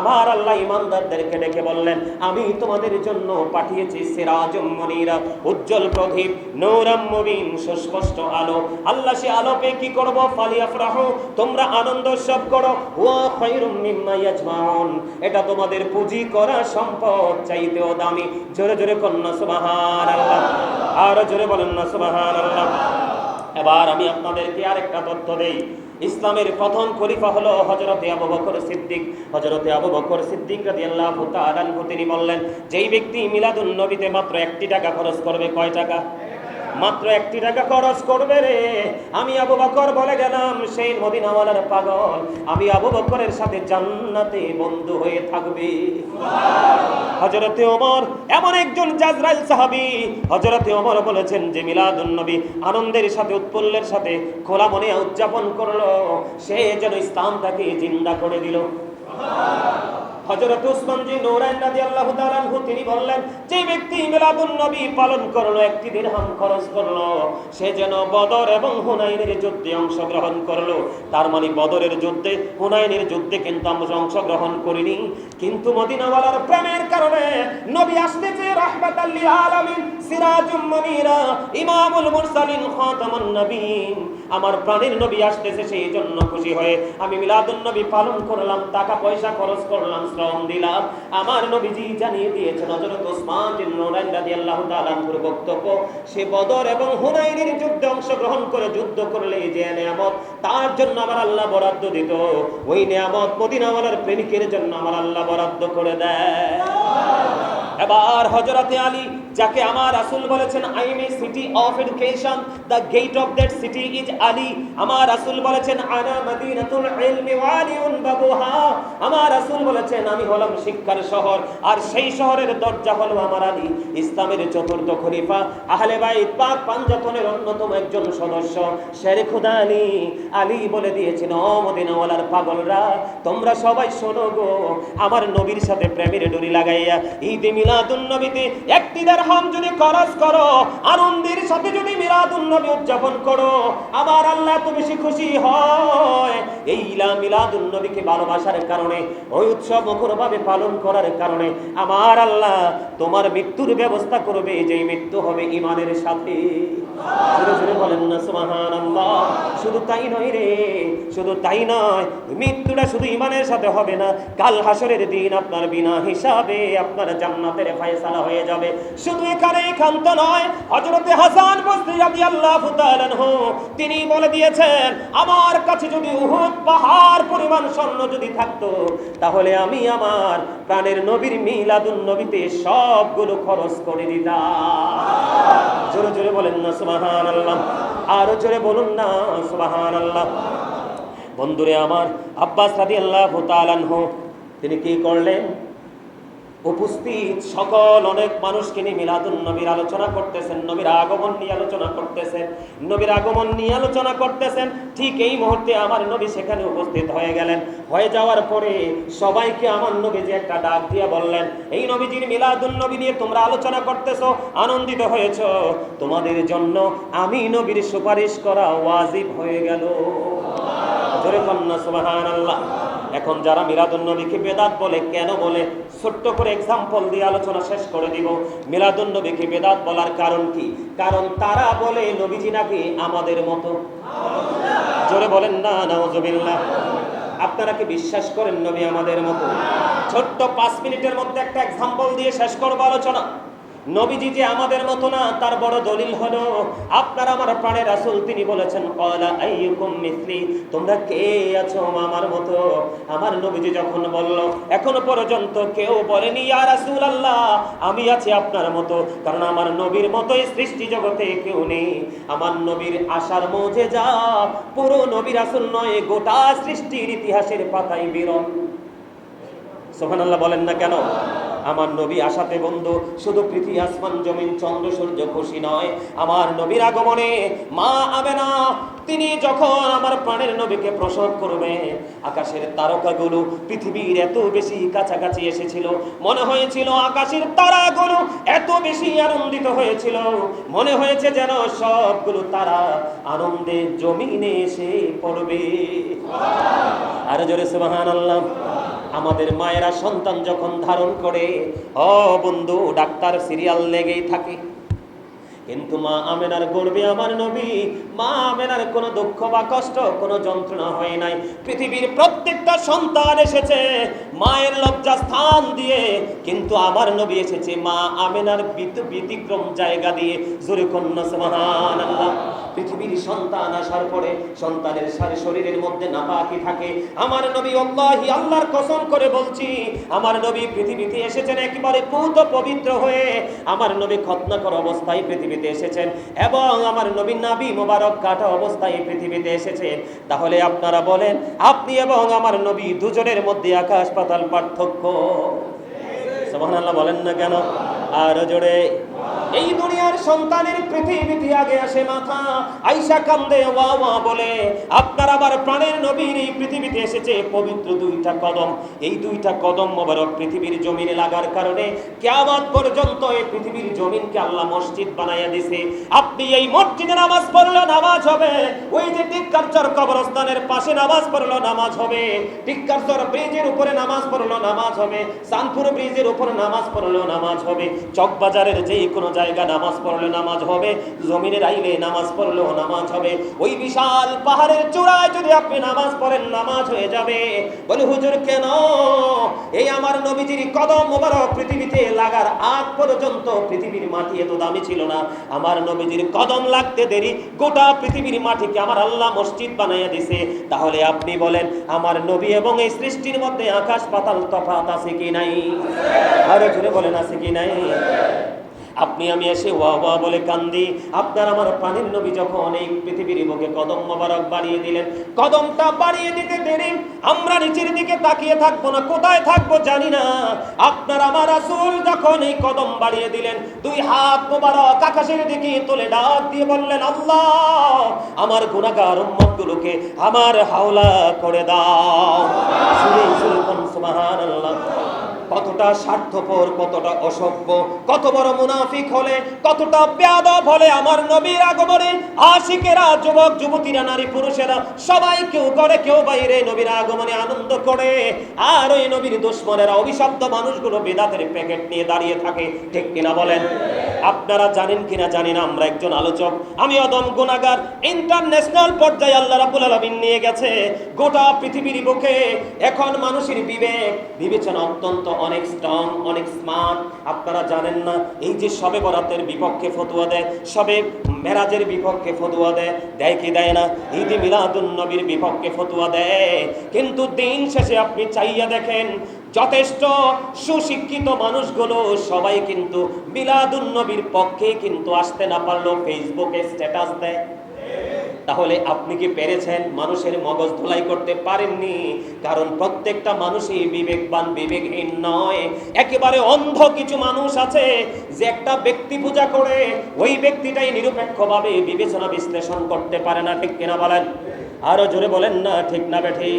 আমার আল্লাহ ইমানদারদেরকে ডেকে বললেন, আমি তোমাদের জন্য পাঠিয়েছি সিরাজুম মুনিরা, উজ্জ্বল প্রদীপ, নূরাম সুস্পষ্ট আলো। আল্লাহ সে আলো পেয়ে কি করব? ফালিয়াফরাহু, তোমরা আনন্দ উৎসব করো। ওয়া খায়রুম মিম্মা ইয়াজমাউন, এটা তোমাদের পুঁজি করা সম্পদ চাইতেও দামি। জোরে জোরে কন্যা সুবহানাল্লাহ। আর জোরে বলেন না, সুবহানাল্লাহ। এবার আমি আপনাদেরকে আরেকটা তথ্য দেই। ইসলামের প্রথম খলিফা হলো হজরতে আবু বকর সিদ্দিক। হজরতে আবু বকর সিদ্দিক রাদিয়াল্লাহু তাআলা তিনি বললেন, যেই ব্যক্তি মিলাদুন নবীতে মাত্র একটি টাকা খরচ করবে, কয় টাকা? মাত্র একটি টাকা খরচ করবে রে। আমি আবু বকর বলে গেলাম, সেই মদিনাওয়ালার পাগল। আমি আবু বকরের সাথে জান্নাতে বন্ধু হয়ে থাকবে। হজরতে ওমর, এমন একজন জাজরাইল সাহাবী। হজরতে ওমর বলেছেন যে, মিলাদুন নবী আনন্দের সাথে উৎপল্লের সাথে খোলা মনে উদযাপন করল। সে যেন ইসলামটাকে জিন্দা করে দিল। হযরত উসমান জি নূরাইন রাদিয়াল্লাহু তাআলা আনহু, তিনি বললেন, যে ব্যক্তি মিলাদুন নবী পালন করল, একটি দিরহাম খরচ করল, সে যেন বদর এবং হুনাইনের যুদ্ধে অংশগ্রহণ করল। তার মানে বদরের যুদ্ধে, হুনাইনের যুদ্ধে কিন্তু আমরা অংশগ্রহণ করিনি। কিন্তু মদিনাওয়ালার প্রেমের কারণে নবী আসতেছে, রাহমাতাল লিল আলামিন সিরাজুম মুনিরা, ইমামুল মুরসালিন, খাতামুন নবীন। আমার প্রাণের নবী আসতেছে সেই জন্য খুশি হয়ে আমি মিলাদুন নবী পালন করলাম, টাকা পয়সা খরচ করলাম, শ্রম দিলাম। আমার নবীজি জানিয়ে দিয়েছেন, হযরত ওসমান বিন নুরাইন রাদিয়াল্লাহু তাআলা আনহুর বক্তব্য, সে বদর এবং হুনাইনের যুদ্ধে অংশগ্রহণ করে যুদ্ধ করলে যে নিয়ামত, তার জন্য আমার আল্লাহ বরাদ্দ দিত। ওই নিয়ামত মদিনাওয়ালার প্রেমিকের জন্য আমার আল্লাহ বরাদ্দ করে দেয়। এবার হজরতে আলী, যাকে আমার রাসূল বলেছেন I am a city of education the gate of that city is Ali আমার রাসূল বলেছেন, আনা মদিনাতুল ইলমি ওয়ালিউন বাবুহা। আমার রাসূল বলেছেন, আমি হলাম শিক্ষার শহর, আর সেই শহরের দরজা হলো আমার আলী, ইসলামের চতুর্থ খলিফা। আহলে বাইত পাক পাঞ্জাতনের অন্যতম একজন সদস্য, শের খুদা আলী। আলী বলে দিয়েছেন, ও মদিনাওয়ালার পাগলরা, তোমরা সবাই শোনো গো, আমার নবীর সাথে প্রেমের ডুরি লাগাইয়া, ঈদে মিলাদুন নবীতে একটি হাম যদি খরচ করো, আনন্দের সাথে যদি উদযাপন করো, আবার আল্লাহ বেশি খুশি হয়। এই ইলা ভালোবাসার কারণে, ওই উৎসব মুখরভাবে পালন করার কারণে আমার আল্লাহ তোমার মৃত্যুর ব্যবস্থা করবে, যেই মৃত্যু হবে ইমানের সাথে। বলেন শুধু তাই নয় রে, শুধু তাই নয়, মৃত্যুটা শুধু ইমানের সাথে হবে না, কাল হাসরের দিন আপনার বিনা হিসাবে আপনার জান্নাতের ফয়সালা হয়ে যাবে। শুধু এখানে ক্ষান্ত নয়, হযরতে হাসান রাদিয়াল্লাহু তাআলা তিনি বলে দিয়েছেন, আমার কাছে যদি উহুদ পাহাড় পরিমাণ স্বর্ণ যদি থাকতো, তাহলে আমি আমার প্রাণের নবীর মিলাদুন নবীতে সবগুলো খরচ করে দিতাম। জোরে জোরে বলেন না, সুবহানাল্লাহ। আরও জোরে বলুন না সুবাহান আল্লাহ বন্ধুরে আমার আব্বাস তাআলা আনহু, তিনি কি করলেন? উপস্থিত সকল অনেক মানুষকে নিয়ে মিলাদুন নবীর আলোচনা করতেছেন, নবীর আগমন নিয়ে আলোচনা করতেছেন, নবীর আগমন নিয়ে আলোচনা করতেছেন। ঠিক এই মুহূর্তে আমার নবী সেখানে উপস্থিত হয়ে গেলেন। হয়ে যাওয়ার পরে সবাইকে আমার নবী যে একটা ডাক দিয়ে বললেন, এই নবীজির মিলাদুন নবী নিয়ে তোমরা আলোচনা করতেছো, আনন্দিত হয়েছ? তোমাদের জন্য আমি নবীর সুপারিশ করা ওয়াজিব হয়ে গেল। জোরে কন্যা সুবহানাল্লাহ। এখন যারা মিলাদুন নবীকে বেদাত বলে, কেন বলে? ছোট্ট করে এক্সাম্পল দিয়ে আলোচনা শেষ করে দিব। মিলাদুন নবীকে বেদাত বলার কারণ কি? কারণ তারা বলে, নবীজি নাকি আমাদের মতো। জোরে বলেন না, নাউজুবিল্লাহ। আপনারা কি বিশ্বাস করেন নবী আমাদের মতো? ছোট্ট পাঁচ মিনিটের মধ্যে একটা এক্সাম্পল দিয়ে শেষ করব আলোচনা। নবীজি যে আমাদের মতো না, তার বড় দলিল হলো, আপনার আমার প্রাণের রাসূল তিনি বলেছেন তোমরা কে আছো আমার মতো? আমার নবীজি যখন বলল, এখনও পর্যন্ত কেউ বলেনি আর ইয়া রাসূলুল্লাহ, আমি আছি আপনার মতো, কারণ আমার নবীর মতোই সৃষ্টি জগতে কেউ নেই। আমার নবীর আশার মধ্যে যা, পুরো নবী রাসূল নয়, গোটা সৃষ্টির ইতিহাসের পাতায় বিরল। সোহানাল্লাহ বলেন না কেন? আমার নবী আশাতে বন্ধু, শুধু পৃথিবী আসমান, জমিন, চন্দ্র, সূর্য, খুশি নয়। আমার নবীর আগমনে মা আমেনা তিনি যখন আমার প্রাণের নবীকে প্রসব করবে, আকাশের তারকাগুলো পৃথিবীর এত বেশি কাছাকাছি এসেছিল। মনে হয়েছিল আকাশের তারাগুলো এত বেশি আনন্দিত হয়েছিল। মনে হয়েছে যেন সবগুলো তারা আনন্দে জমিনে এসে পড়বে। আরও জোরে সুবহানাল্লাহ। আমাদের মায়েরা সন্তান যখন ধারণ করে, ও বন্ধু, ডাক্তার সিরিয়াল লেগেই থাকে। কিন্তু মা আমেনার গর্বে আমার নবী, মা আমেনার কোনো দুঃখ বা কষ্ট, কোনো যন্ত্রণা হয় নাই। পৃথিবীর প্রত্যেকটা সন্তান এসেছে মায়ের লজ্জা স্থান দিয়ে। কিন্তু আমার নবী এসেছে মা আমেনার বিত- ব্যতিক্রম জায়গা দিয়ে। জোরে কন্যা সুবহান আল্লাহ পৃথিবীর সন্তান আসার পরে সন্তানের সারে শরীরের মধ্যে নাপাকি থাকে। আমার নবী আল্লাহি আল্লাহর কসম করে বলছি, আমার নবী পৃথিবীতে এসেছেন একেবারে পূত পবিত্র হয়ে। আমার নবী খতনাকর অবস্থায় পৃথিবীতে এসেছেন এবং আমার নবী নাবি মোবারক কাটা অবস্থায় পৃথিবীতে এসেছেন। তাহলে আপনারা বলেন, আপনি এবং আমার নবী দুজনের মধ্যে আকাশ পাতাল পার্থক্য? সুবহানাল্লাহ বলেন না কেন? আর জোরে। এই দুনিয়ার সন্তানের পৃথিবীতে আগে আসে মাথা। আইসা কান্দে, ওয়া ওয়া বলে, আপনার আবার প্রাণের নবীর এই পৃথিবীতে এসেছে পবিত্র দুইটা কদম। এই দুইটা কদম মোবারক পৃথিবীর জমিনে লাগার কারণে কিয়ামত পর্যন্ত এই পৃথিবীর জমিনকে আল্লাহ মসজিদ বানাইয়া দিছে। আপনি এই মসজিদে নামাজ পড়লে নামাজ হবে। ওই যে টিক্কারচর কবরস্থানের পাশে নামাজ পড়ল নামাজ হবে। টিক্কারচর ব্রিজের উপরে নামাজ পড়ল নামাজ হবে। সানপুর ব্রিজের উপরে নামাজ পড়ল নামাজ হবে। চকবাজারের যে কোনো জায়গা নামাজ পড়লে নামাজ হবে, জমিনের আইলে নামাজ পড়লেও নামাজ হবে। ওই বিশাল পাহাড়ের চূড়ায় যদি আপনি নামাজ পড়েন, নামাজ হয়ে যাবে। বলে, হুজুর, কেন? এই আমার নবীজির কদম মোবারক পৃথিবীতে লাগার আগ পর্যন্ত পৃথিবীর মাটি এত দামি ছিল না। আমার নবীজির কদম লাগতে দেরি, গোটা পৃথিবীর মাটিকে আমার আল্লাহ মসজিদ বানাইয়া দিছে। তাহলে আপনি বলেন, আমার নবী এবং এই সৃষ্টির মধ্যে আকাশ পাতাল তফাত আছে কি নাই? আরও জুড়ে বলেন, আছে কি নাই? আপনি, আমি এসে ওয়া ওয়া বলে কান্দি। আপনার আমার প্রাণের নবী যখন এই পৃথিবীর বুকে কদম মোবারক বাড়িয়ে দিলেন, কদমটা বাড়িয়ে দিতে দেরি, আমরা নিচের দিকে তাকিয়ে থাকব না, কোথায় থাকব জানি না। আপনার আমার আসল যখন এই কদম বাড়িয়ে দিলেন, দুই হাত মোবারক আকাশের দিকে তুলে ডাক দিয়ে বললেন, আল্লাহ, আমার গুণাগার উম্মতগুলোকে আমার হাওলা করে দাও। সুরে সুরে সুবহানাল্লাহ। কতটা স্বার্থপর, কতটা অসভ্য, কত বড় মুনাফিক হলে, কতটা বেয়াদব হলে আমার নবীর আগমনে আশিকেরা, যুবক, যুবতীরা, নারী, পুরুষেরা সবাই কেউ করে, কেউ বাইরে নবীর আগমনে আনন্দ করে। আর ওই নবীর দুশ্মনেরা, অভিশপ্ত মানুষগুলো বেদাতের প্যাকেট নিয়ে দাঁড়িয়ে থাকে, ঠিক কিনা বলেন? আপনারা জানেন কিনা জানি না, আমরা একজন আলোচক। আমি অদম গুণাগার ইন্টারন্যাশনাল পর্যায়ে আল্লাহ রাব্বুল আলামিন নিয়ে গেছে। গোটা পৃথিবীর বুকে এখন মানুষের বিবেক, বিবেচনা অত্যন্ত, অনেক স্ট্রং অনেক স্মার্ট আপনারা জানেন না, এই যে সবে বরাতের বিপক্ষে ফতুয়া দেয়, সবে মেরাজের বিপক্ষে ফতুয়া দেয় দেয় কি দেয় না? ঈদ মিলাদুন নবীর বিপক্ষে ফতুয়া দেয়। কিন্তু দিন শেষে আপনি চাইয়া দেখেন যথেষ্ট সুশিক্ষিত মানুষগুলো সবাই কিন্তু মিলাদুন নবীর পক্ষে কিন্তু আসতে না পারলেও ফেসবুকে স্ট্যাটাস দেয়। তাহলে আপনি কি পেরেছেন? মানুষের মগজ ধোলাই করতে পারেননি। কারণ প্রত্যেকটা মানুষই বিবেকবান, বিবেকহীন নয়। একেবারে অন্ধ কিছু মানুষ আছে, যে একটা ব্যক্তি পূজা করে, ওই ব্যক্তিটাই নিরপেক্ষভাবে বিবেচনা বিশ্লেষণ করতে পারে না, ঠিক কিনা বলেন? আরও জোরে বলেন না, ঠিক না বেঠি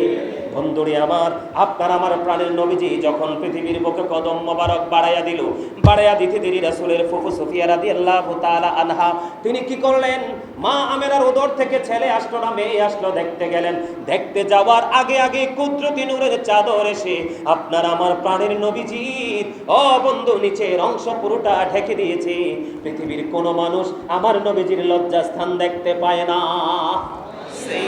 বন্ধুরে আমার, আপনার আমার প্রাণের নবীজি যখন পৃথিবীর বুকে কদম মোবারক বাড়াইয়া দিল, বাড়াইয়া দিতে দিদি রাসুলের ফুফু সুফিয়া রাদি আল্লাহ তালা আনহা, তিনি কি করলেন? মা আমেরার উদর থেকে ছেলে আসলো না, মেয়ে আসলো, দেখতে গেলেন। দেখতে যাওয়ার আগে আগে কুদরতি নূরের চাদর এসে আপনার আমার প্রাণের নবীজি, ও বন্ধু, নিচের অংশ পুরোটা ঢেকে দিয়েছে। পৃথিবীর কোনো মানুষ আমার নবীজির লজ্জাস্থান দেখতে পায় না। সেই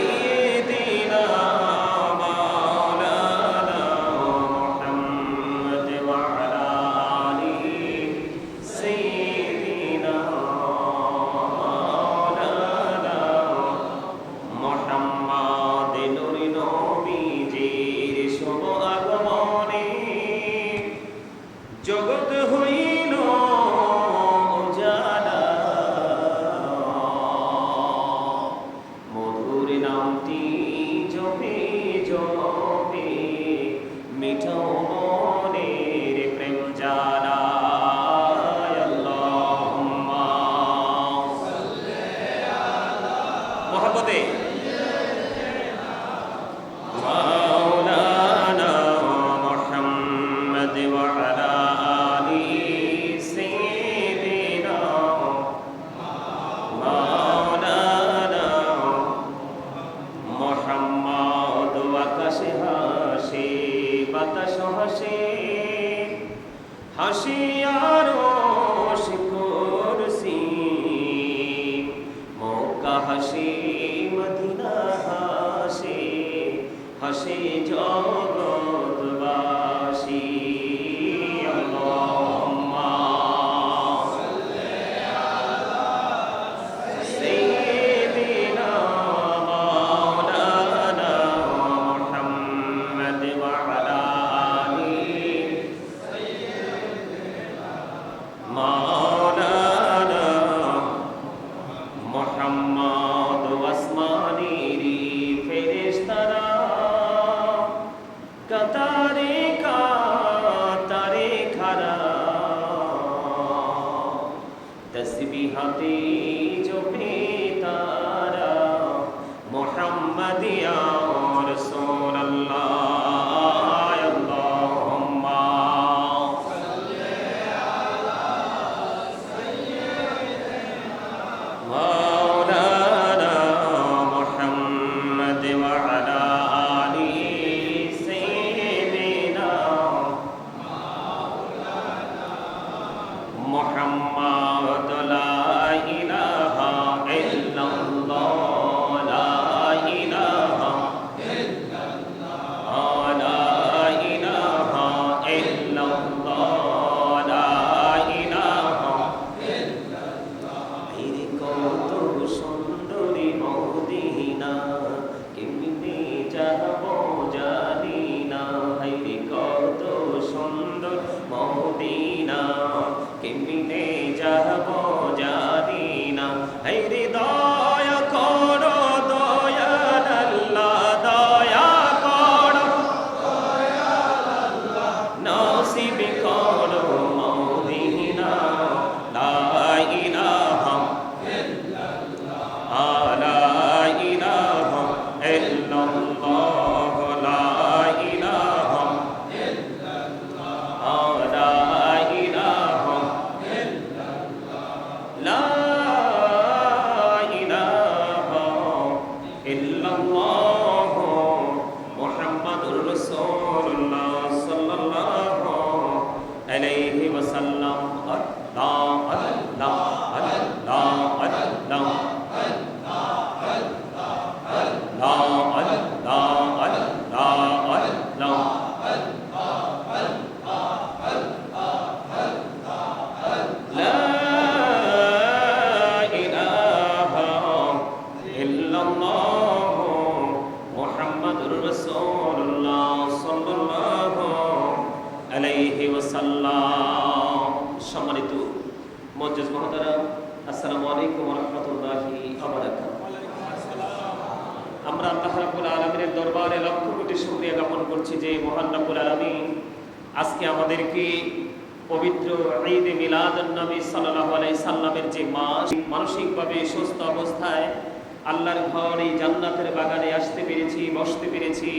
আজকে আমাদেরকে পবিত্র ঈদ মিলাদুন নবী সাল্লাল্লাহু আলাইহি সাল্লামের যে মাস, মানসিকভাবে সুস্থ অবস্থায় আল্লাহর ঘর এই জান্নাতের বাগানে আসতে পেরেছি, বসতে পেরেছি।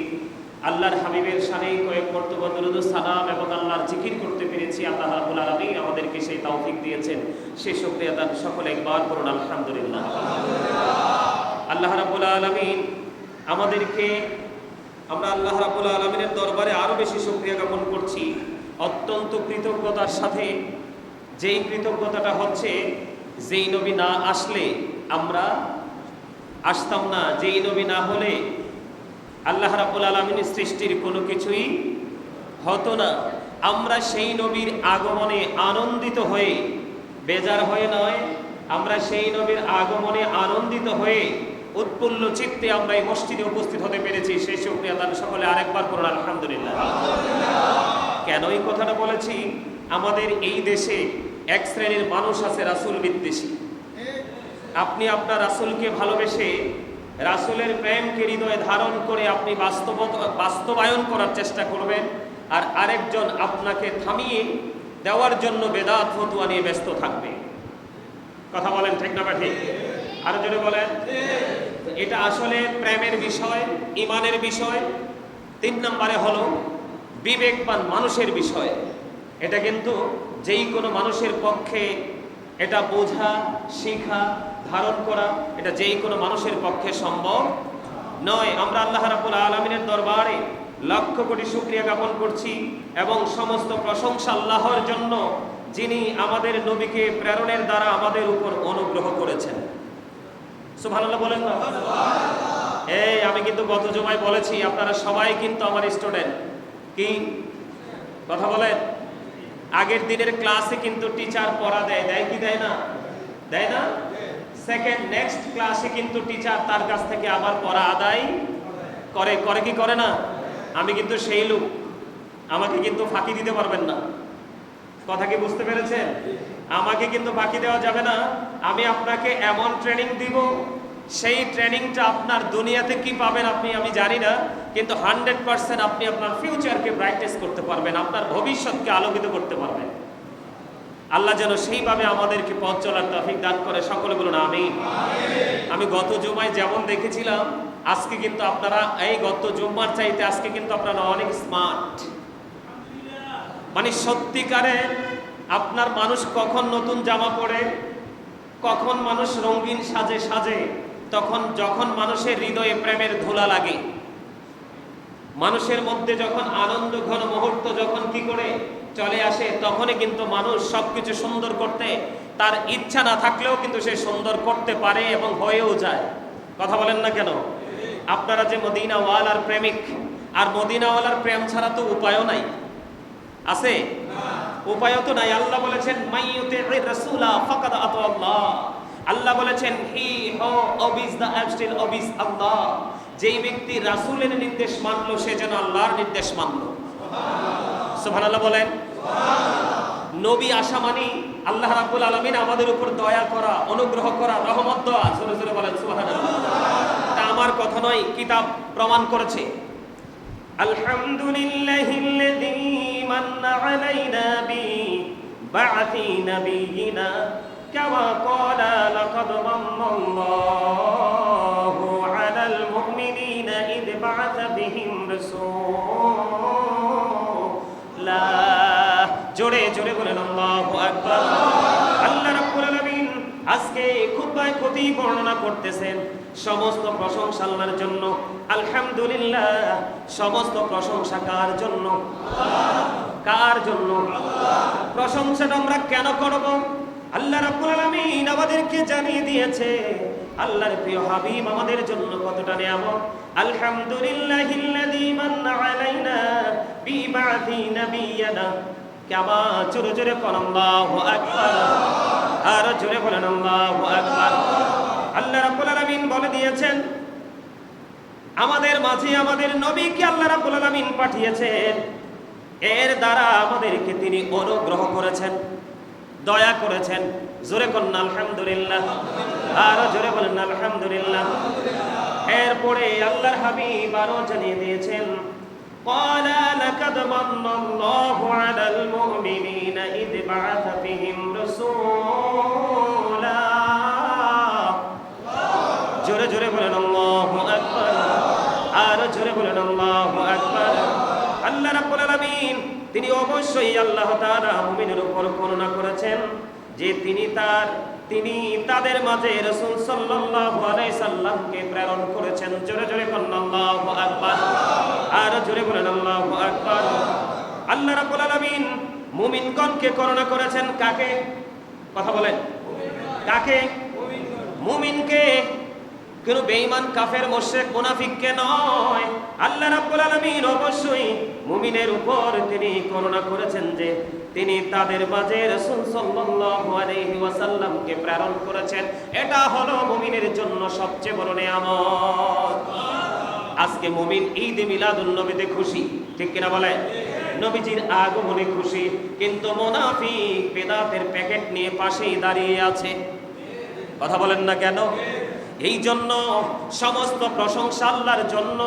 আল্লাহর হাবিবের সানে কয়েক মর্তবা দরুদ সালাম এবং আল্লাহর জিকির করতে পেরেছি। আল্লাহ রাব্বুল আলামিন আমাদেরকে সেই তৌফিক দিয়েছেন। সেই শুকরিয়া দান সকলে একবার করুন, আলহামদুলিল্লাহ। আল্লাহ রাব্বুল আলামিন আমাদেরকে আমরা আল্লাহ রাব্বুল আলামিনের দরবারে আরও বেশি শুকরিয়া জ্ঞাপন করছি। অত্যন্ত কৃতজ্ঞতার সাথে যেই কৃতজ্ঞতাটা হচ্ছে, যেই নবী না আসলে আমরা আসতাম না, যেই নবী না হলে আল্লাহ রাব্বুল আলামিনের সৃষ্টির কোনো কিছুই হতো না। আমরা সেই নবীর আগমনে আনন্দিত হয়ে, বেজার হয়ে নয়, আমরা সেই নবীর আগমনে আনন্দিত হয়ে উৎফুল্ল চিত্তে আমরা এই মসজিদে উপস্থিত হতে পেরেছি। সেই শুকরিয়া তার সকলে আরেকবার করুন, আলহামদুলিল্লাহ। কেন এই কথাটা বলেছি? আমাদের এই দেশে এক শ্রেণির মানুষ আছে রাসূল বিদ্বেষী। আপনি আপনার রাসূলকে ভালোবেসে রাসুলের প্রেমকে হৃদয়ে ধারণ করে আপনি বাস্তব বাস্তবায়ন করার চেষ্টা করবেন আর আরেকজন আপনাকে থামিয়ে দেওয়ার জন্য বেদাত ফতুয়া নিয়ে ব্যস্ত থাকবে। কথা বলেন ঠিক না ঠিক? আরও জোরে বলেন। এটা আসলে প্রেমের বিষয়, ইমানের বিষয়, তিন নম্বরে হলো বিবেকবান মানুষের বিষয়। এটা কিন্তু যেই কোনো মানুষের পক্ষে এটা বোঝা, শেখা, ধারণ করা, এটা যেই কোনো মানুষের পক্ষে সম্ভব নয়। আমরা আল্লাহ রাবুল আলমিনের দরবারে লক্ষ কোটি শুক্রিয়া জ্ঞাপন করছি এবং সমস্ত প্রশংসা আল্লাহর জন্য যিনি আমাদের নবীকে প্রেরণের দ্বারা আমাদের উপর অনুগ্রহ করেছেন। সুবহানাল্লাহ বলেন না এই, আমি কিন্তু গত জমায় বলেছি, আপনারা সবাই কিন্তু আমার স্টুডেন্ট। কি? কথা বলেন? আগের দিনের ক্লাসে কিন্তু টিচার পড়া দেয় দেয় কি দেয় না? দেয় না? সেকেন্ড, নেক্সট ক্লাসে কিন্তু টিচার তার কাছ থেকে আবার পড়া আদায় করে করে কি করে না? আমি কিন্তু সেই লোক। আমাকে কিন্তু ফাঁকি দিতে পারবেন না। কথা কি বুঝতে পেরেছেন? আমাকে কিন্তু বাকি দেওয়া যাবে না। আমি আপনাকে এমন ট্রেনিং দিব, সেই ট্রেনিংটা আপনার দুনিয়াতে কি পাবেন আপনি আমি জানি না, কিন্তু হান্ড্রেড পার্সেন্ট আপনি আপনার ফিউচারকে ব্রাইটেস করতে পারবেন, আপনার ভবিষ্যৎকে আলোকিত করতে পারবেন। আল্লাহ যেন সেইভাবে আমাদেরকে পথ চলার তফিক দান করে, সকলে বলুন আমি আমি গত জুমায় যেমন দেখেছিলাম, আজকে কিন্তু আপনারা এই গত জুম্মার চাইতে আজকে কিন্তু আপনারা অনেক স্মার্ট মানে সত্যিকারে আপনার মানুষ কখন নতুন জামা পরে, কখন মানুষ রঙিন সাজে সাজে, তখন যখন মানুষের হৃদয়ে প্রেমের ধুলা লাগে। মানুষের মধ্যে যখন আনন্দ ঘন মুহূর্ত যখন কি করে চলে আসে, তখনই কিন্তু মানুষ সবকিছু সুন্দর করতে, তার ইচ্ছা না থাকলেও কিন্তু সে সুন্দর করতে পারে এবং হয়েও যায়। কথা বলেন না কেন? আপনারা যে মদিনাওয়ালার প্রেমিক, আর মদিনাওয়ালার প্রেম ছাড়া তো উপায়ও নাই। আছে? উপায় তো নাই। আল্লাহ বলেছেন মাইয়ুতে রাসূলা ফাকাদ আতা আল্লাহ। বলেছেন, হি হো অবিজ দ্য অ্যাবস্টিল অবিজ আল্লাহ। যেই ব্যক্তি রাসূলের নির্দেশ মানলো, সে যেন আল্লাহর নির্দেশ মানলো। সুবহানাল্লাহ বলেন। নবী আশা মানি আল্লাহ রাব্বুল আলামিন আমাদের উপর দয়া করা, অনুগ্রহ করা, রহমত দেওয়া। জোরে জোরে বলেন, সুবহানাল্লাহ। তা আমার কথা নয়, কিতাব প্রমাণ করেছে। আলহামদুলিল্লাহিল্লাযী من علينا ببعث نبينا كما قال لقد من الله على المؤمنين إذ بعث بهم رسولا جوري جوري قلنا الله أكبر الله আজকে খুতবায় ক্ষতি বর্ণনা করতেছেন সমস্ত প্রশংসা আল্লাহর জন্য। আলহামদুলিল্লাহ, সমস্ত প্রশংসা কার জন্য? কার জন্য? প্রশংসাটা আমরা কেন করব? আল্লাহ রাব্বুল আলামিন আমাদেরকে জানিয়ে দিয়েছে, আল্লাহর প্রিয় হাবিব আমাদের জন্য কতটা নিয়ামত। আলহামদুলিল্লাহিল্লাযী মান্না আলাইনা বিবাদি নাবিয়ানা। কামা জোরে জোরে কোন, আল্লাহু আকবার। আর জোরে বলেন আল্লাহু আকবার আল্লাহ রাব্বুল আলামিন বলে দিয়েছেন আমাদের মাঝে আমাদের নবীকে আল্লাহ রাব্বুল আলামিন পাঠিয়েছেন এর দ্বারা আমাদেরকে তিনি অনুগ্রহ করেছেন দয়া করেছেন জোরে করুন আলহামদুলিল্লাহ আর জোরে বলেন আলহামদুলিল্লাহ এরপরে আল্লাহর হাবিব আরো জানিয়ে দিয়েছেন قال لقد من الله على المؤمنين إذ بعث بهم رسولا জোরে বলেন, আল্লাহু আকবার। আল্লাহ রাব্বুল আলামিন, তিনি অবশ্যই আল্লাহ তাআলা মুমিনের উপর করুণা করেছেন যে তিনি তার, তিনি তাদের মাঝে রাসূল সাল্লাল্লাহু আলাইহি সাল্লামকে প্রেরণ করেছেন। জোরে জোরে বলেন, আল্লাহু আকবার। আর জোরে বলেন, আল্লাহু আকবার। আল্লাহ রাব্বুল আলামিন মুমিনগণকে করুণা করেছেন কাকে? কথা বলেন। কাকে? মুমিনকে কোন বেঈমান কাফের মুশরিক মুনাফিককে নয়। আল্লাহ রাব্বুল আলামিন অবশ্যই মুমিনের উপর তিনি করুণা করেছেন যে তিনি তাদের মাঝে রাসূল সাল্লাল্লাহু আলাইহি ওয়াসাল্লামকে প্রেরণ করেছেন। এটা হলো মুমিনের জন্য সবচেয়ে বড় নিয়ামত। আজকে মুমিন ঈদ মিলাদুন নবীতে খুশি, ঠিক কিনা বলে নবীজির আগমনে খুশি, কিন্তু মুনাফিক বেদাতের প্যাকেট নিয়ে পাশেই দাঁড়িয়ে আছে। কথা বলেন না কেন? এই জন্য সমস্ত প্রশংসা আল্লাহর জন্য।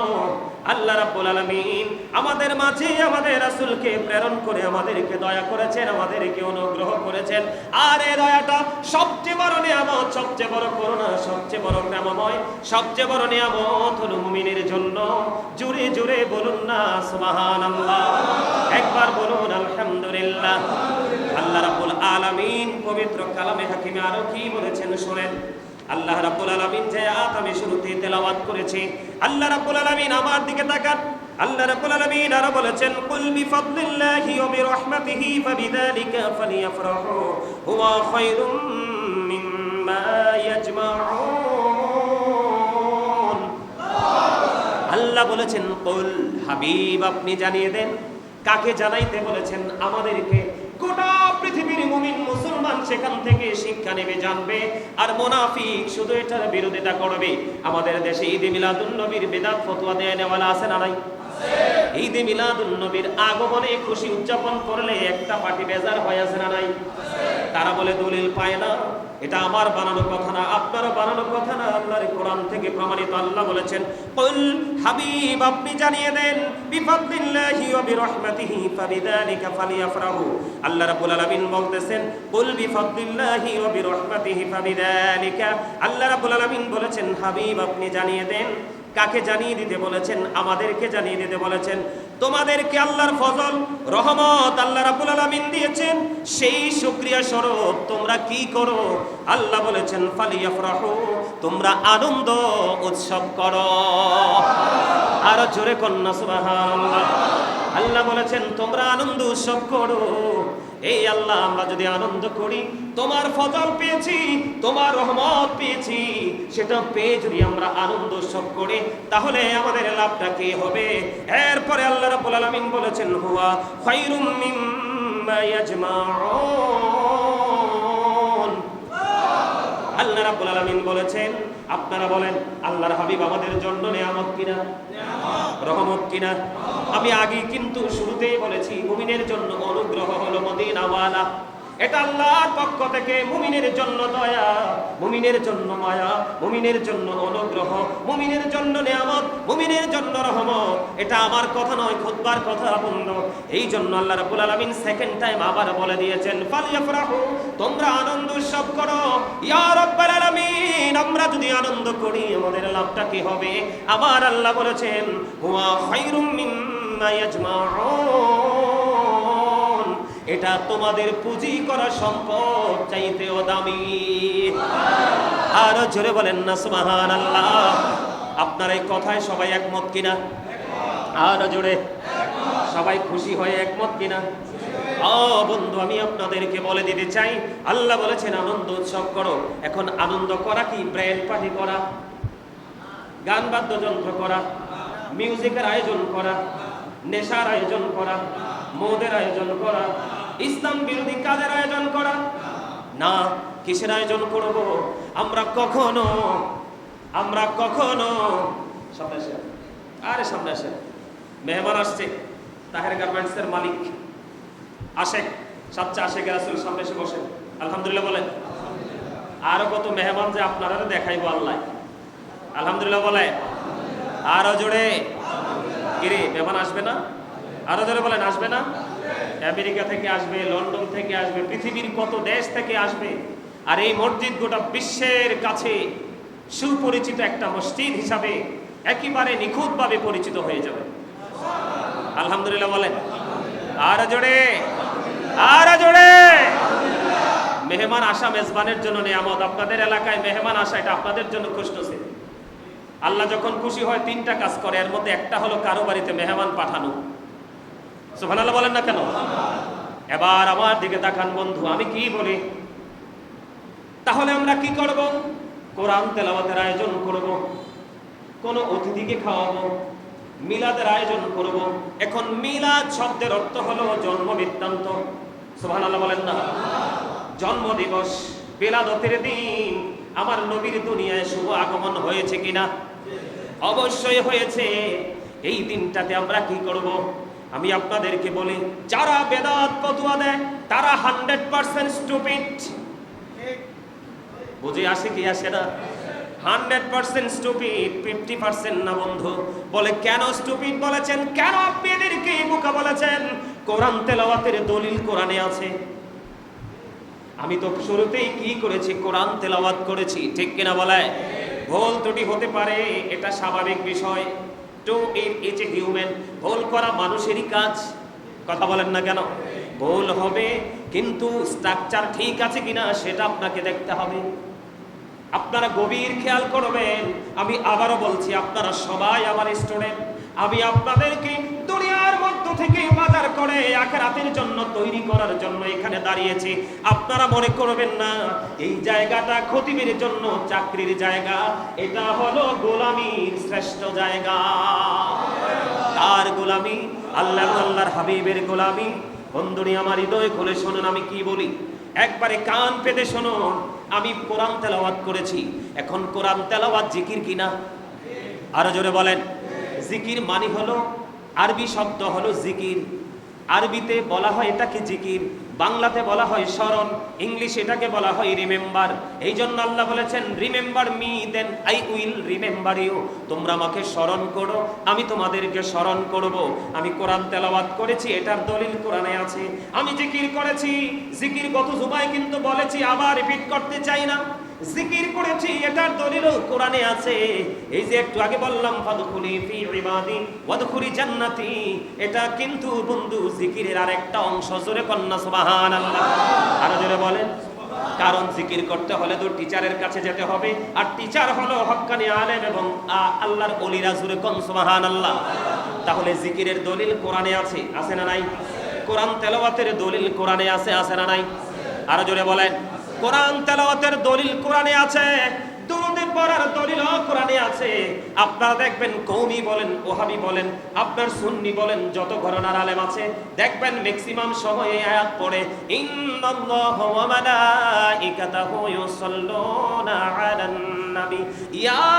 আল্লাহ রাব্বুল আলামিন আমাদের মাঝে আমাদের রাসূলকে প্রেরণ করে আমাদেরকে দয়া করেছেন, আমাদেরকে অনুগ্রহ করেছেন। আর এই দয়াটা সবচেয়ে বড় নিয়ামত, সবচেয়ে বড় করুণা, সবচেয়ে বড় প্রেমময়, সবচেয়ে বড় নিয়ামত হলো মুমিনের জন্য। জুড়ে জুড়ে বলুন না, সুবহানাল্লাহ। একবার বলুন, আলহামদুলিল্লাহ। আল্লাহ রাব্বুল আলামিন পবিত্র কালামে হাকিমে আরও কি বলেছেন, শুনেন। আল্লাহ রাব্বুল আলামিন যে আয়াত আমি শুরুতে তেলাওয়াত করেছি, আল্লাহ রাব্বুল আলামিন আমার দিকে তাকান। আল্লাহ রাব্বুল আলামিন আরও বলেছেন, কুল বিফাদলিল্লাহি ওয়া বিরহমাতিহি ফাবিযালিকা ফালিয়াফরাহু, হুয়া খায়রুম মিম্মা ইয়াজমাউন। আল্লাহ বলেছেন, কুল হাবিব, আপনি জানিয়ে দেন। কাকে জানাইতে বলেছেন? আমাদেরকে গোটা মুমিন মুসলমান সেখান থেকে শিক্ষা নেবে, জানবে। আর মোনাফিক শুধু এটার বিরোধিতা করবে। আমাদের দেশে ঈদে মিলাদুল নবীর বেদাত ফতোয়া দেয় নেওয়ালা আছে না নাই? ঈদে মিলাদুল নবীর আগমনে খুশি উদযাপন করলে একটা পার্টি বেজার হয়ে আছে না নাই? তারা বলে, দলিল পায় না। এটা আমার বানানো কথা না আপনার বানানো কথা না। আল্লাহর কোরআন থেকে প্রমাণিত আল্লাহ বলেছেন, কুল হাবিব, আপনি জানিয়ে দেন, বিফাদলিল্লাহি ওয়া বিরহমাতিহি ফাবিযালিকা ফালিয়াফরাহু। আল্লাহ রাব্বুল আলামিন বলতেছেন, কুল বিফাদলিল্লাহি ওয়া বিরহমাতিহি ফাবিযালিকা আল্লাহ রাব্বুল আলামিন বলেছেন, হাবিব, আপনি জানিয়ে দেন। কাকে জানিয়ে দিতে বলেছেন? আমাদেরকে জানিয়ে দিতে বলেছেন। তোমাদেরকে আল্লাহর ফজল, রহমত আল্লাহ রাবুল আলমিন দিয়েছেন। সেই সুক্রিয়া স্বরূপ তোমরা কি করো? আল্লাহ বলেছেন ফালিয়া ফালিয়াফরাহু, তোমরা আনন্দ উৎসব করো। আরও জোরে কন্যা সুবাহ আল্লাহ বলেছেন, তোমরা আনন্দ উৎসব করো। এই আল্লাহ, আমরা যদি আনন্দ করি, তোমার ফজল পেয়েছি, তোমার রহমত পেয়েছি, সেটা পেয়ে যদি আমরা আনন্দ উৎসব করি, তাহলে আমাদের লাভটা কি হবে? এরপরে আল্লাহ রাব্বুল আলামিন বলেছেন, হুয়া খায়রুম মিম্মা ইয়াজমাউন। আল্লাহ রাব্বুল আলামিন বলেছেন আপনারা বলেন, আল্লাহর হাবিব আমাদের জন্য নেয়ামত কিনা? রহমত কিনা? আমি আগে কিন্তু শুরুতেই বলেছি, মুমিনের জন্য অনুগ্রহ হলো মদিনাওয়ালা। এটা আল্লাহর পক্ষ থেকে মুমিনের জন্য দয়া, মুমিনের জন্য মায়া, মুমিনের জন্য অনুগ্রহ, মুমিনের জন্য নিয়ামত, মুমিনের জন্য রহমত। এটা আমার কথা নয়, খুতবার কথা বন্ধু। এই জন্য আল্লাহ রাব্বুল আলামিন সেকেন্ড টাইম আবার বলে দিয়েছেন, ফালিয়াফরাহু, তোমরা আনন্দ উৎসব করো। ইয়া রাব্বাল আলামিন, আমরা যদি আনন্দ করি, আমাদের লাভটা কি হবে? আমার আল্লাহ বলেছেন, হুয়া খায়রুম মিম্মা ইয়াজমাউন। এটা তোমাদের পুঁজি করা সম্পদ চাইতেও দামি। আরও জোরে বলেন না, সুবহানাল্লাহ। আপনার এই কথায় সবাই একমত কিনা? আরও জোরে। সবাই খুশি হয়ে একমত কিনা? ও বন্ধু, আমি আপনাদেরকে বলে দিতে চাই, আল্লাহ বলেছেন আনন্দ উৎসব করো। এখন আনন্দ করা কি? ব্র্যান্ড পার্টি করা, গান বাদ্যযন্ত্র করা, মিউজিকের আয়োজন করা, নেশার আয়োজন করা, মদের আয়োজন করা ইসলাম বিরোধী কাজের আয়োজন করা? না, কিসের আয়োজন করব? আমরা কখনো আমরা কখনো, সামনে আরে সামনে আসেন। মেহমান আসছে, তাহের গার্মেন্টসের মালিক। আশেক সাচ্চা আশেক রাসুল সামনে এসে বসেন। আলহামদুলিল্লাহ বলেন। আরও কত মেহমান যে আপনারা দেখাইবো আল্লাহ। আলহামদুলিল্লাহ বলে। আরও জোরে। কিরে, মেহমান আসবে না? আরও জোরে বলেন, আসবে না? আমেরিকা থেকে আসবে, লন্ডন থেকে আসবে, পৃথিবীর কত দেশ থেকে আসবে, আর এই মসজিদ গোটা বিশ্বের কাছে সুপরিচিত একটা মসজিদ হিসাবে একেবারে নিখুঁতভাবে পরিচিত হয়ে যাবে। আলহামদুলিল্লাহ বলেন। আর জোরে আর জোরে। মেহমান আসা মেজবানের জন্য নিয়ামত। আপনাদের এলাকায় মেহমান আসা, এটা আপনাদের জন্য খুশনসি আল্লাহ যখন খুশি হয়, তিনটা কাজ করে। এর মধ্যে একটা হলো কারও বাড়িতে মেহমান পাঠানো। সুবহানাল্লাহ বলেন না কেন? এবার আমার দিকে তাকান বন্ধু, আমি কি বলি? তাহলে আমরা কি করব? কোরআন তেলাওয়াতের আয়োজন করব, কোন অতিথিকে খাওয়াবো, মিলাদের আয়োজন করব। এখন মিলাদ শব্দের অর্থ হলো জন্ম বৃত্তান্ত। সুবহানাল্লাহ বলেন না? জন্ম দিবস বেলাদতের দিন, আমার নবীর দুনিয়ায় শুভ আগমন হয়েছে কিনা? অবশ্যই হয়েছে। এই দিনটাতে আমরা কি করব? আমি আপনাদেরকে বলি, যারা বেদাত পতুয়া দেয়, তারা হান্ড্রেড পার্সেন্ট স্টুপিড বুঝে আসে কি আসে না? Hundred percent stupid fifty percent না বন্ধু। বলে, কেন স্টুপিড বলেছেন? কেন আপনি এদেরকে বোকা বলেছেন? কোরআন তেলাওয়াতের দলিল কোরআনে আছে। আমি তো শুরুতেই কি করেছি? কোরআন তেলাওয়াত করেছি। ঠিক কিনা বলায় ভুল ত্রুটি হতে পারে, এটা স্বাভাবিক বিষয়। টু ইট ইজ হিউম্যান ভুল করা মানুষেরই কাজ। কথা বলেন না কেন? ভুল হবে, কিন্তু স্ট্রাকচার ঠিক আছে কিনা সেটা আপনাকে দেখতে হবে। আপনারা গভীর খেয়াল করবেন, আমি আবারও বলছি, আপনারা সবাই আমার স্টুডেন্ট আমি আপনাদেরকে দুনিয়ার মধ্য থেকে বাজার করে আখেরাতের জন্য তৈরি করার জন্য এখানে দাঁড়িয়েছি। আপনারা মনে করবেন না, এই জায়গাটা খতিবের জন্য চাকরির জায়গা। এটা হলো গোলামীর শ্রেষ্ঠ জায়গা। কার গোলামি, আল্লাহ আল্লাহর হাবিবের গোলামি। বন্ধুরি আমার হৃদয় খুলে শোনেন, আমি কি বলি? একবারে কান পেতে শোনো আমি কোরআন তেলাওয়াত করেছি। এখন কোরআন তেলাওয়াত জিকির কিনা? আরও জোরে বলেন। জিকির মানে হলো আরবি শব্দ হলো জিকির। আরবিতে বলা হয় এটাকে জিকির? বাংলাতে বলা হয় স্মরণ। ইংলিশ এটাকে বলা হয় রিমেম্বার। এই জন্য আল্লাহ বলেছেন remember me then I will remember you তোমরা আমাকে স্মরণ করো, আমি তোমাদেরকে স্মরণ করব। আমি কোরআন তেলাওয়াত করেছি, এটার দলিল কোরআনে আছে। আমি জিকির করেছি, জিকির গত জুমায় কিন্তু বলেছি, আবার রিপিট করতে চাই না। জিকির করেছি, এটার দলিল কোরআনে আছে। এই যে একটু আগে বললাম, ফাদখুলি ফি ইবাদি, ওয়াদখুলি জান্নাতি, এটা কিন্তু বন্ধু জিকিরের আরেকটা অংশ। জোরে কন্না সুবহানাল্লাহ। আরও জোরে বলেন। কারণ জিকির করতে হলে তো টিচারের কাছে যেতে হবে। আর টিচার হলো হক্কানি আলেম এবং আল্লাহর অলিরা জুরে কন, সুবহানাল্লাহ। তাহলে জিকিরের দলিল কোরআনে আছে আছে না নাই? কোরআন তেলাওয়াতের দলিল কোরআনে আছে আছে না নাই? আরও জোরে বলেন। কোরআন তেলাওয়াতের দলিল কোরআনে আছে, দুরুদের পড়ার দলিল কোরআনে আছে। আপনারা দেখবেন কৌমি বলেন, ওহাবি বলেন, আপনার সুন্নি বলেন, যত ঘরানার আলেম আছে, দেখবেন ম্যাক্সিমাম সময় আয়াত পড়ে, ইন্নাল্লাহা ওয়া মালাইকাতাহু ইউসাল্লুনা আলান নবী। ইয়া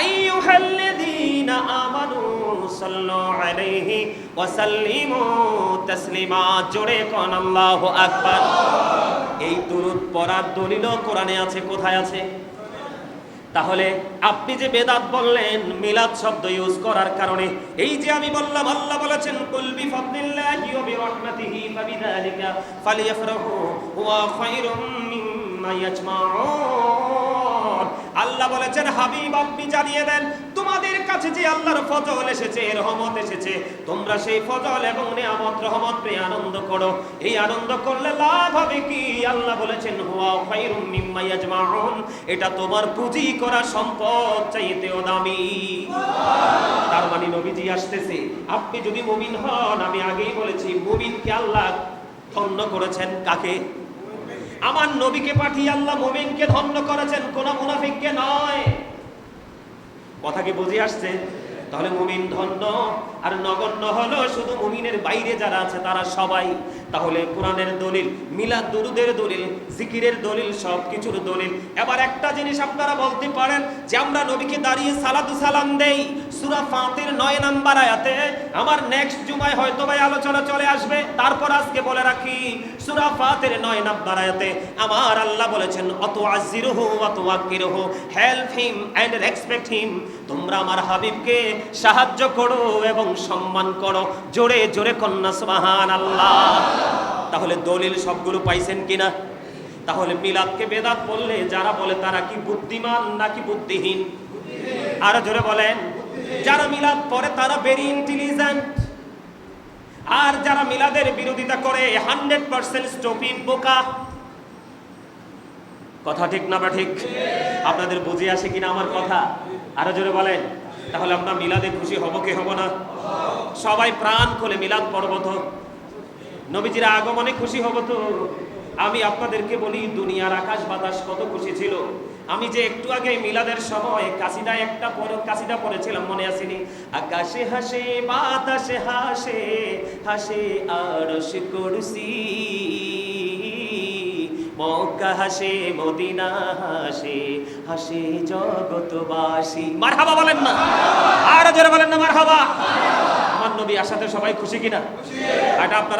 আইয়ুহাল্লাযীনা আমানু সাল্লু আলাইহি ওয়া সাল্লিমু তাসলিমা, জোরে কোন আল্লাহু আকবার। এই দুরুদ পড়ার দলিল কোরআনে আছে, কোথায় আছে? তাহলে আপনি যে বেদাত বললেন, মিলাদ শব্দ ইউজ করার কারণে, এই যে আমি বললাম, আল্লাহ বলেছেন কুলবি ফাদলিল্লাহি ওয়া বিরহমাতিহি ফাবিযালিকা ফালিয়াফরাহু ওয়া খায়রুম মিম্মা ইয়াজমাউন। আল্লাহ বলেছেন, হাবিব, আপনি জানিয়ে দেন, তোমাদের কাছে যে আল্লাহর ফজল এসেছে, এর রহমত এসেছে, তোমরা সেই ফজল এবং নিয়ামত, রহমত পেয়ে আনন্দ করো। এই আনন্দ করলে লাভ হবে কি? আল্লাহ বলেছেন, হুয়া খায়রুম মিম্মা ইয়াজমাউন এটা তোমার পুঁজি করা সম্পদ চাইতেও দামি। তার মানে নবীজি আসতেছে, আপনি যদি মুমিন হন, আমি আগেই বলেছি, মুমিনকে আল্লাহ ধন্য করেছেন কাকে? আমার নবীকে পাঠিয়ে আল্লাহ মোমিনকে ধন্য করেছেন, কোন মুনাফিককে নয়। কথা কি বুঝে আসছে? তাহলে মুমিন ধন্য আর নগণ্য হলো শুধু মুমিনের বাইরে যারা আছে, তারা সবাই তাহলে কোরআনের দলিল, মিলাদ দুরুদের দলিল, জিকিরের দলিল সব কিছুর দলিল। এবার একটা জিনিস আপনারা বলতে পারেন যে আমরা নবীকে দাঁড়িয়ে সালাতু সালাম দেই। সুরা ফাতির 9 নাম্বার আয়াতে, আমার নেক্সট জুমায় হয়তো ভাই আলোচনা চলে আসবে। তারপর আজকে বলে রাখি, সূরা ফাতির 9 নাম্বার আয়াতে, আমার আল্লাহ বলেছেন অত আজিরহু অত ওয়াকিরহু help him and respect him তোমরা আমার হাবিবকে সাহায্য করো এবং সম্মান করো। জোরে জোরে কন্যা সুবহান আল্লাহ তাহলে দলিল সবগুলো পাইছেন কিনা? তাহলে মিলাদকে বেদাত বললে যারা বলে তারা কি বুদ্ধিমান নাকি বুদ্ধিহীন? আর জোরে বলেন, যারা মিলাদ পড়ে তারা ভেরি ইন্টেলিজেন্ট আর যারা মিলাদের বিরোধিতা করে হান্ড্রেড পার্সেন্ট স্টপিড বোকা। কথা ঠিক না বা ঠিক? আপনাদের বুঝে আসে কিনা আমার কথা? আরও জোরে বলেন, তাহলে আমরা মিলাদে খুশি হব কি হব না? সবাই প্রাণ খুলে মিলাদ পর্ব তো নবীজির আগমনে খুশি হব তো। আমি আপনাদেরকে বলি দুনিয়ার আকাশ বাতাস কত খুশি ছিল। আমি যে একটু আগে মিলাদের সময় কাসিদা একটা পরে কাসিদা পড়েছিলাম মনে আসেনি। আকাশে হাসে বাতাসে হাসে হাসে আর কুরসি। মক্কা হাসে মদিনা হাসে হাসে জগতবাসী মারহাবা বলেন না। আর জোরে বলেন না মারহাবা। আমার নবী আসাতে সবাই খুশি কিনা? এটা আপনারা